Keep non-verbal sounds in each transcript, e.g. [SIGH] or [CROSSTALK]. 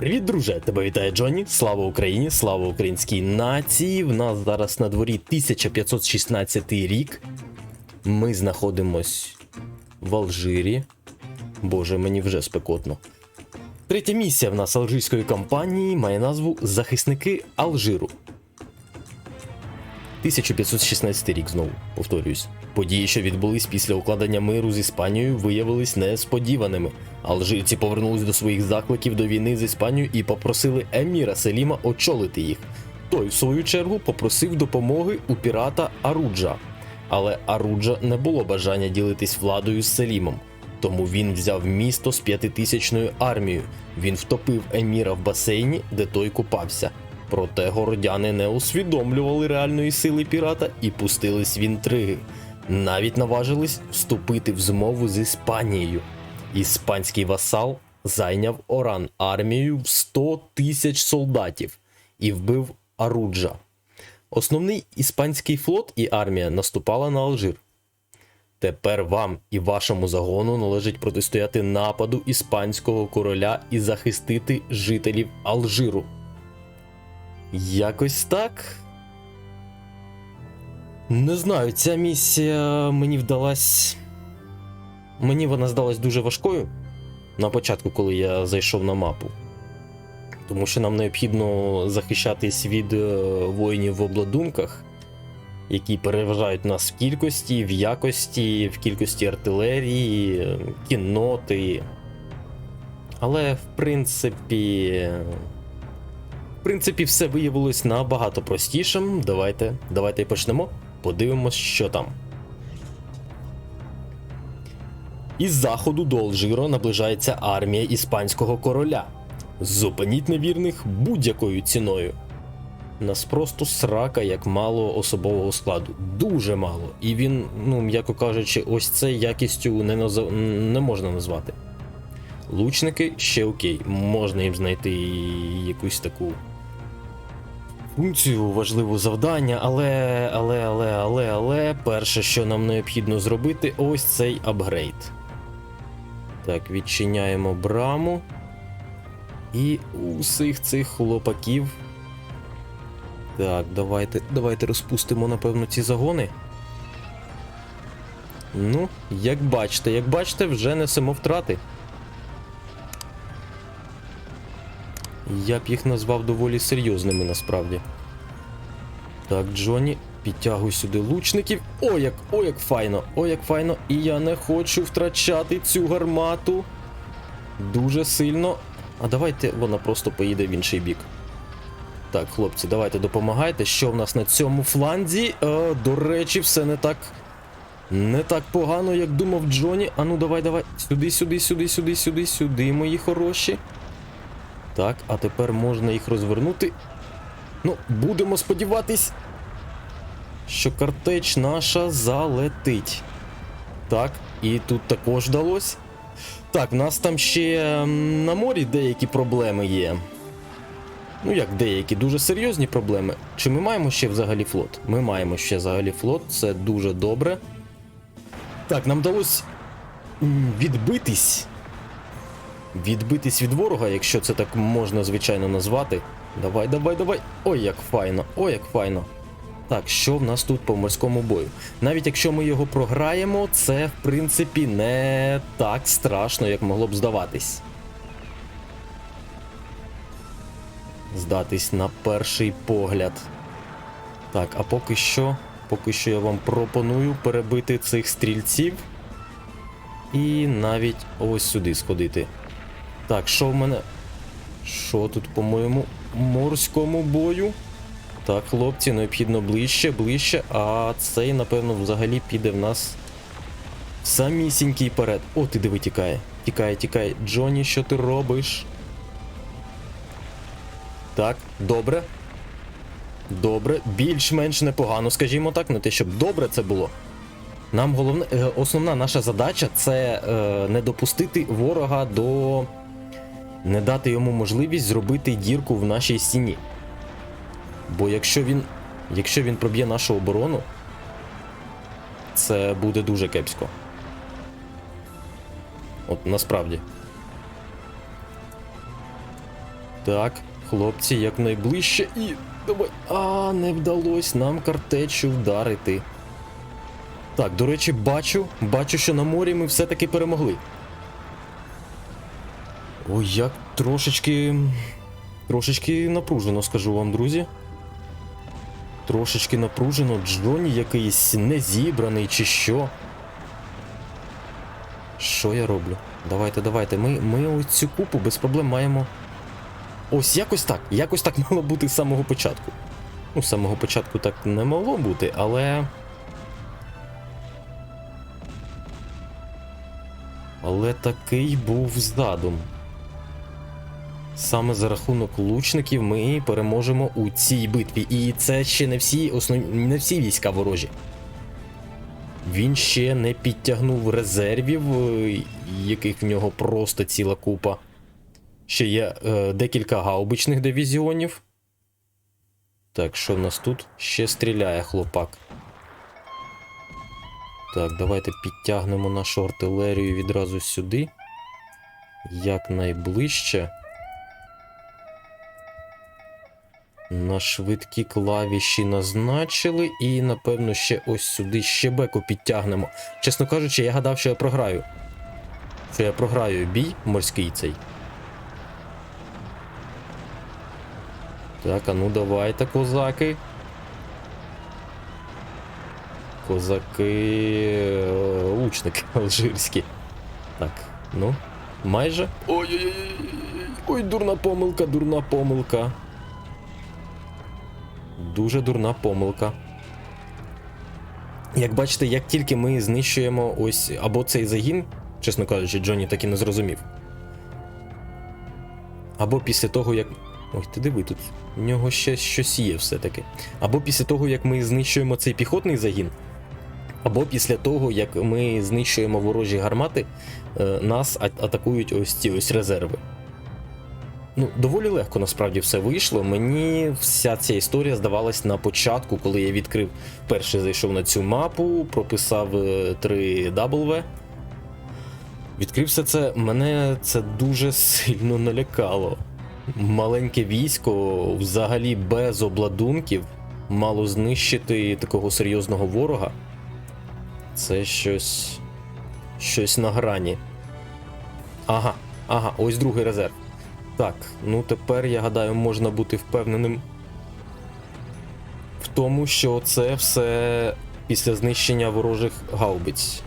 Привіт, друже! Тебе вітає Джонні. Слава Україні, слава українській нації. В нас зараз на дворі 1516 рік. Ми знаходимось в Алжирі. Боже, мені вже спекотно. Третя місія в нас алжирської кампанії має назву Захисники Алжиру. 1516 рік знову повторююсь. Події, що відбулись після укладення миру з Іспанією, виявились несподіваними. Алжирці повернулись до своїх закликів до війни з Іспанією і попросили еміра Селіма очолити їх. Той, в свою чергу, попросив допомоги у пірата Аруджа. Але Аруджа не було бажання ділитись владою з Селімом. Тому він взяв місто з п'ятитисячною армією. Він втопив еміра в басейні, де той купався. Проте городяни не усвідомлювали реальної сили пірата і пустились в інтриги. Навіть наважились вступити в змову з Іспанією. Іспанський васал зайняв Оран армією в 100 тисяч солдатів і вбив Аруджа. Основний іспанський флот і армія наступала на Алжир. Тепер вам і вашому загону належить протистояти нападу іспанського короля і захистити жителів Алжиру. Якось так. Не знаю, ця місія мені вдалась. Мені вона здалась дуже важкою на початку, коли я зайшов на мапу. Тому що нам необхідно захищатись від е, воїнів в обладунках, які переважають нас в кількості, в якості, в кількості артилерії, кінноти. Але, в принципі. В принципі, все виявилось набагато простішим. Давайте, давайте і почнемо. Подивимось, що там. Із заходу до Алжиро наближається армія іспанського короля. Зупиніть невірних будь-якою ціною. Нас просто срака, як мало особового складу. Дуже мало. І він, ну, м'яко кажучи, ось це якістю не, назов... не можна назвати. Лучники ще окей, можна їм знайти якусь таку функцію, важливу завдання, але, але, але, але, але, перше, що нам необхідно зробити, ось цей апгрейд. Так, відчиняємо браму. І усіх цих хлопаків. Так, давайте, давайте розпустимо, напевно, ці загони. Ну, як бачите, як бачите, вже несемо втрати. Я б їх назвав доволі серйозними насправді. Так, Джоні, підтягуй сюди лучників. О, як, о, як файно, о, як файно. І я не хочу втрачати цю гармату. Дуже сильно. А давайте вона просто поїде в інший бік. Так, хлопці, давайте допомагайте. Що в нас на цьому фланзі? Е, до речі, все не так. Не так погано, як думав Джоні. Ану, давай, давай. Сюди, сюди, сюди, сюди, сюди, сюди, мої хороші. Так, а тепер можна їх розвернути. Ну, будемо сподіватись, що картеч наша залетить. Так, і тут також вдалося. Так, в нас там ще на морі деякі проблеми є. Ну, як деякі, дуже серйозні проблеми. Чи ми маємо ще взагалі флот? Ми маємо ще взагалі флот, це дуже добре. Так, нам вдалося відбитись. Відбитись від ворога, якщо це так можна звичайно назвати. Давай, давай, давай. Ой, як файно, ой, як файно. Так, що в нас тут по морському бою? Навіть якщо ми його програємо, це в принципі не так страшно, як могло б здаватись. Здатись на перший погляд. Так, а поки що, поки що я вам пропоную перебити цих стрільців. І навіть ось сюди сходити. Так, що в мене? Що тут, по моєму морському бою? Так, хлопці, необхідно ближче, ближче, а цей, напевно, взагалі піде в нас самісінький перед. О, ти диви, тікає. Тікає, тікає. Джоні, що ти робиш? Так, добре. Добре, більш-менш непогано, скажімо так, не те, щоб добре це було. Нам головне, е, основна наша задача це е, не допустити ворога до. Не дати йому можливість зробити дірку в нашій стіні. Бо якщо він. Якщо він проб'є нашу оборону, це буде дуже кепсько. От насправді. Так, хлопці, якнайближче і. Давай. А, не вдалося нам картечу вдарити. Так, до речі, бачу, бачу, що на морі ми все-таки перемогли. Ой, як трошечки. Трошечки напружено, скажу вам, друзі. Трошечки напружено, Джоні якийсь незібраний чи що. Що я роблю? Давайте, давайте. Ми, ми ось цю купу без проблем маємо. Ось якось так. Якось так [LAUGHS] мало бути з самого початку. Ну, з самого початку так не могло бути, але. Але такий був задум. Саме за рахунок лучників ми переможемо у цій битві. І це ще не всі основні не всі війська ворожі. Він ще не підтягнув резервів, е, яких в нього просто ціла купа. Ще є е, декілька гаубичних дивізіонів. Так, що в нас тут? Ще стріляє хлопак. Так, давайте підтягнемо нашу артилерію відразу сюди. Якнайближче. На швидкі клавіші назначили, і, напевно, ще ось сюди щебеку підтягнемо. Чесно кажучи, я гадав, що я програю. Що я програю бій морський цей. Так, а ну давайте, козаки. Козаки. е, лучники [LAUGHS] алжирські. Так, ну, майже. Ой-ой-ой. Ой, дурна помилка, дурна помилка. Дуже дурна помилка. Як бачите, як тільки ми знищуємо ось або цей загін, чесно кажучи, Джонні так і не зрозумів. Або після того, як. Ой, ти диви, тут в нього ще щось є все-таки. Або після того, як ми знищуємо цей піхотний загін, або після того, як ми знищуємо ворожі гармати, е, нас атакують ось ці ось резерви. Ну, доволі легко насправді все вийшло. Мені вся ця історія здавалась на початку, коли я відкрив перше зайшов на цю мапу, прописав е, 3W. Відкрив все це, мене це дуже сильно налякало. Маленьке військо, взагалі без обладунків, мало знищити такого серйозного ворога. Це щось. щось на грані. Ага, ага, ось другий резерв. Так, ну тепер я гадаю, можна бути впевненим в тому, що це все після знищення ворожих гаубиць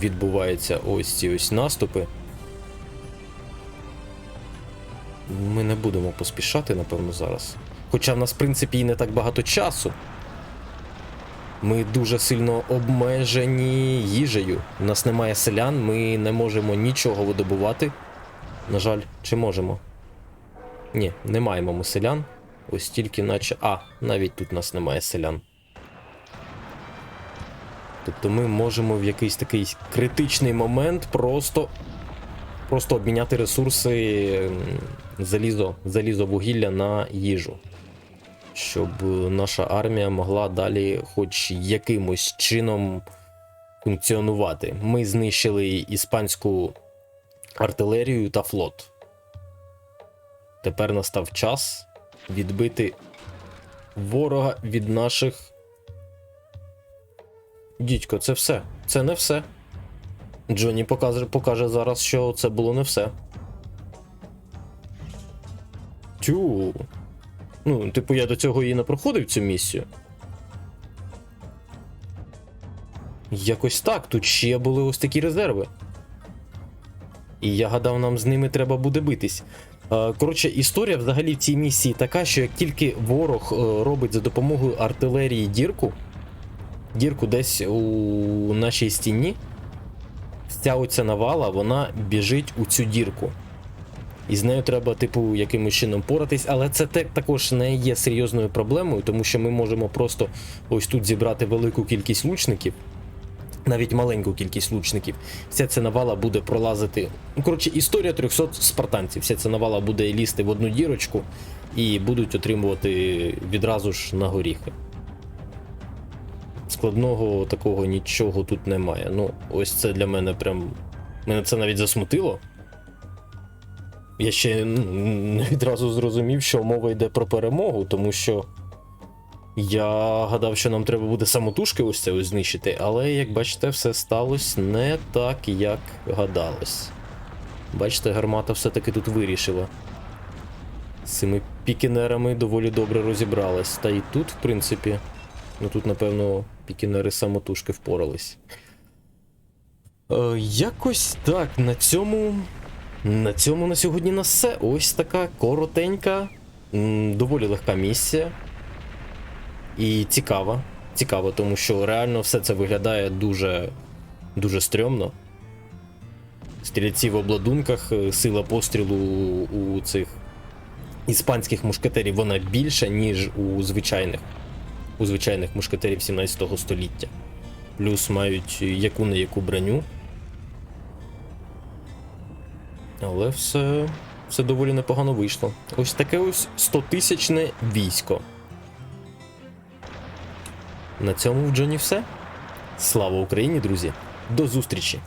відбуваються ось ці ось наступи. Ми не будемо поспішати, напевно, зараз. Хоча в нас, в принципі, і не так багато часу. Ми дуже сильно обмежені їжею. У нас немає селян, ми не можемо нічого видобувати. На жаль, чи можемо? Ні, не маємо ми селян. Ось тільки наче. А, навіть тут нас немає селян. Тобто ми можемо в якийсь такий критичний момент просто. Просто обміняти ресурси залізо, залізо вугілля на їжу. Щоб наша армія могла далі хоч якимось чином функціонувати. Ми знищили іспанську артилерію та флот. Тепер настав час відбити ворога від наших. Дідько, це все. Це не все. Джонні покаже, покаже зараз, що це було не все. Тю. Ну, типу, я до цього і не проходив цю місію. Якось так, тут ще були ось такі резерви. І я гадав, нам з ними треба буде битись. Е, Коротше, історія взагалі в цій місії така, що як тільки ворог е, робить за допомогою артилерії дірку, дірку десь у нашій стіні, ця оця навала, вона біжить у цю дірку. І з нею треба, типу, якимось чином поратись, але це також не є серйозною проблемою, тому що ми можемо просто ось тут зібрати велику кількість лучників, навіть маленьку кількість лучників. Вся ця навала буде пролазити. Ну, коротше, історія 300 спартанців. Вся ця навала буде лізти в одну дірочку і будуть отримувати відразу ж на горіхи. Складного такого нічого тут немає. Ну, ось це для мене прям. Мене це навіть засмутило. я ще не відразу зрозумів, що мова йде про перемогу, тому що я гадав, що нам треба буде самотужки ось це ось знищити, але як бачите, все сталося не так, як гадалось. Бачите, гармата все-таки тут вирішила. З цими пікінерами доволі добре розібралась. Та і тут, в принципі, ну тут, напевно, пікінери самотужки впорались. Е, якось так, на цьому. На цьому на сьогодні на все. Ось така коротенька, доволі легка місія. І цікава. Цікаво, тому що реально все це виглядає дуже, дуже стрьомно. Стрільці в обладунках, е, сила пострілу у цих іспанських мушкетерів вона більша, ніж у звичайних, у звичайних мушкетерів 17 століття. Плюс мають яку не яку броню. Але все, все доволі непогано вийшло. Ось таке ось 100-тисячне військо. На цьому в Джоні все. Слава Україні, друзі! До зустрічі!